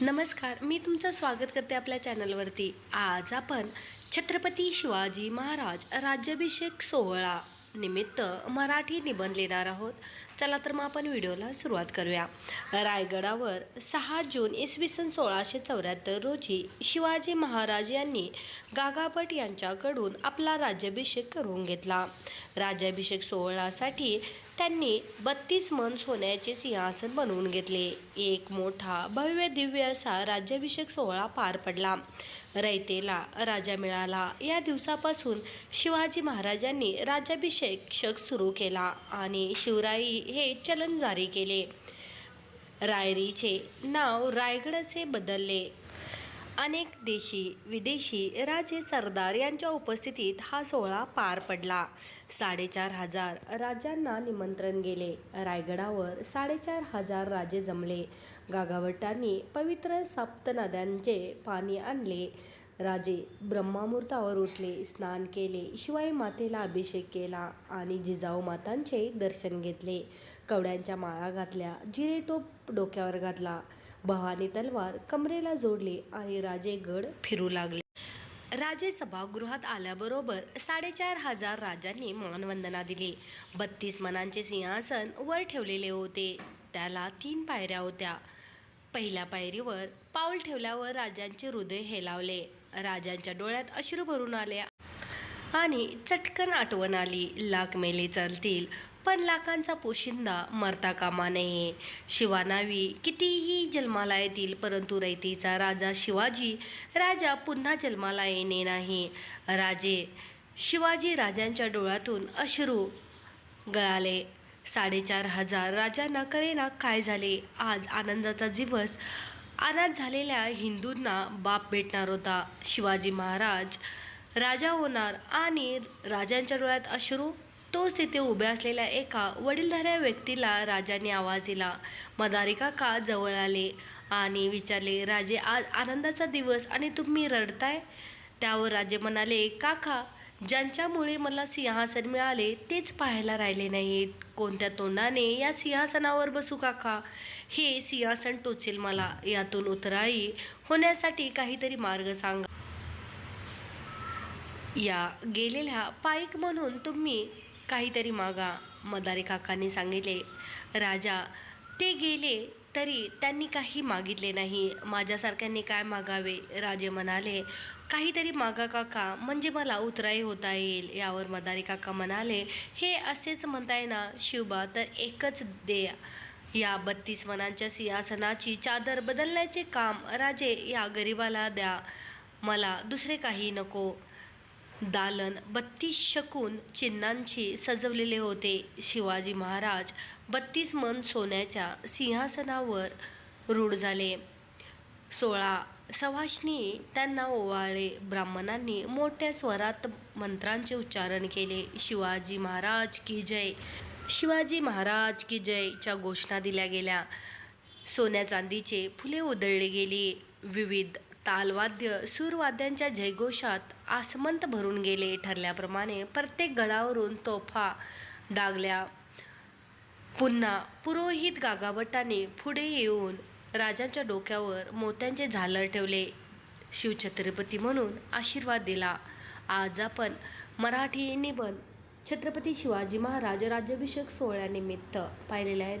नमस्कार मी तुमचं स्वागत करते आपल्या चॅनलवरती. आज आपण छत्रपती शिवाजी महाराज राज्याभिषेक सोहळा निमित्त मराठी निबंध लिहिणार आहोत. चला तर मग आपण व्हिडिओला सुरुवात करूया. रायगडावर सहा जून इसवी सन सोळाशे चौऱ्याहत्तर रोजी शिवाजी महाराज यांनी गागाभट यांच्याकडून आपला राज्याभिषेक करून घेतला. राज्याभिषेक सोहळ्यासाठी त्यांनी बत्तीस मन सोन्याचे सिंहासन बनवून घेतले. एक मोठा भव्य दिव्य असा राज्याभिषेक सोहळा पार पडला. रयतेला राजा मिळाला. या दिवसापासून शिवाजी महाराजांनी राज्याभिषेक शक सुरू केला आणि शिवराई हे चलन जारी केले. रायरीचे नाव रायगड असे बदलले. अनेक देशी विदेशी राजे सरदार यांच्या उपस्थितीत हा सोहळा पार पडला. साडेचार हजार राजांना निमंत्रण गेले. रायगडावर साडेचार हजार राजे जमले. गागावटांनी पवित्र सप्त नद्यांचे पाणी आणले. राजे ब्रह्मामुहूर्तावर उठले स्नान केले शिवाई मातेला अभिषेक केला आणि जिजाऊ मातांचे दर्शन घेतले. कवड्यांच्या माळा घातल्या जिरेटोप डोक्यावर घातला. भवानी तलवार कमरेला जोडली आणि राजे गड फिरू लागले. राजे सभागृहात आल्याबरोबर साडेचार हजार राजांनी मानवंदना दिली. बत्तीस मनांचे सिंहासन वर ठेवलेले होते. त्याला तीन पायऱ्या होत्या. पहिल्या पायरीवर पाऊल ठेवल्यावर राजांचे हृदय हेलावले. राजांच्या डोळ्यात अश्रू भरून आले आणि चटकन आठवण आली. लाख मेले चालतील पण लाखांचा पोशिंदा मरता कामा नये. शिवानावी कितीही जन्माला येतील परंतु रयतेचा राजा शिवाजी राजा पुन्हा जन्माला येणे नाही. राजे शिवाजी राजांच्या डोळ्यातून अश्रू गळाले. साडेचार हजार राजांना कळेना काय झाले. आज आनंदाचा दिवस. अनाथ झालेल्या हिंदूंना बाप भेटणार होता. शिवाजी महाराज राजा होणार आणि राजांच्या डोळ्यात अश्रू तोच तिथे उभ्या असलेल्या एका वडीलधाऱ्या व्यक्तीला राजाने आवाज दिला. मदारी काका जवळ आले आणि विचारले राजे आज आनंदाचा दिवस आणि तुम्ही रडताय? त्यावर राजे म्हणाले काका ज्यांच्यामुळे मला सिंहासन मिळाले तेच पाहायला राहिले नाहीत. कोणत्या तोंडाने या सिंहासनावर बसू काका? हे सिंहासन टोचेल मला. यातून उतराई होण्यासाठी काहीतरी मार्ग सांगा. या गेलेल्या पाईक म्हणून तुम्ही काहीतरी मागा मदारी काकांनी सांगितले. राजा ते गेले तरी त्यांनी काही मागितले नाही. माझ्यासारख्यांनी काय मागावे? राजे म्हणाले काहीतरी मागा काका म्हणजे मला उतराई होता येईल. यावर मदारी काका म्हणाले हे असेच म्हणताय ना शिवबा तर एकच दे. या बत्तीस वनांच्या सिंहासनाची चादर बदलण्याचे काम राजे या गरिबाला द्या. मला दुसरे काही नको. दालन बत्तीस शकून चिन्हांची सजवलेले होते शिवाजी महाराज. बत्तीस मन सोन्याच्या सिंहासनावर रूढ झाले. सोळा सवाष्णी त्यांना ओवाळले ब्राह्मणांनी मोठ्या स्वरात मंत्रांचे उच्चारण केले. शिवाजी महाराज की जय. शिवाजी महाराज की जयच्या घोषणा दिल्या गेल्या. सोन्या चांदीचे फुले उधळली गेली. विविध तालवाद्य सूरवाद्यांच्या जयघोषात आसमंत भरून गेले ठरल्याप्रमाणे प्रत्येक गडावरून तोफा डागल्या. पुन्हा पुरोहित गागाभट्टाने पुढे येऊन राजांच्या डोक्यावर मोत्यांचे झालर ठेवले. शिवछत्रपती म्हणून आशीर्वाद दिला. आज आपण मराठी निबंध छत्रपती शिवाजी महाराज राज्याभिषेक सोहळ्यानिमित्त पाहिलेले आहेत.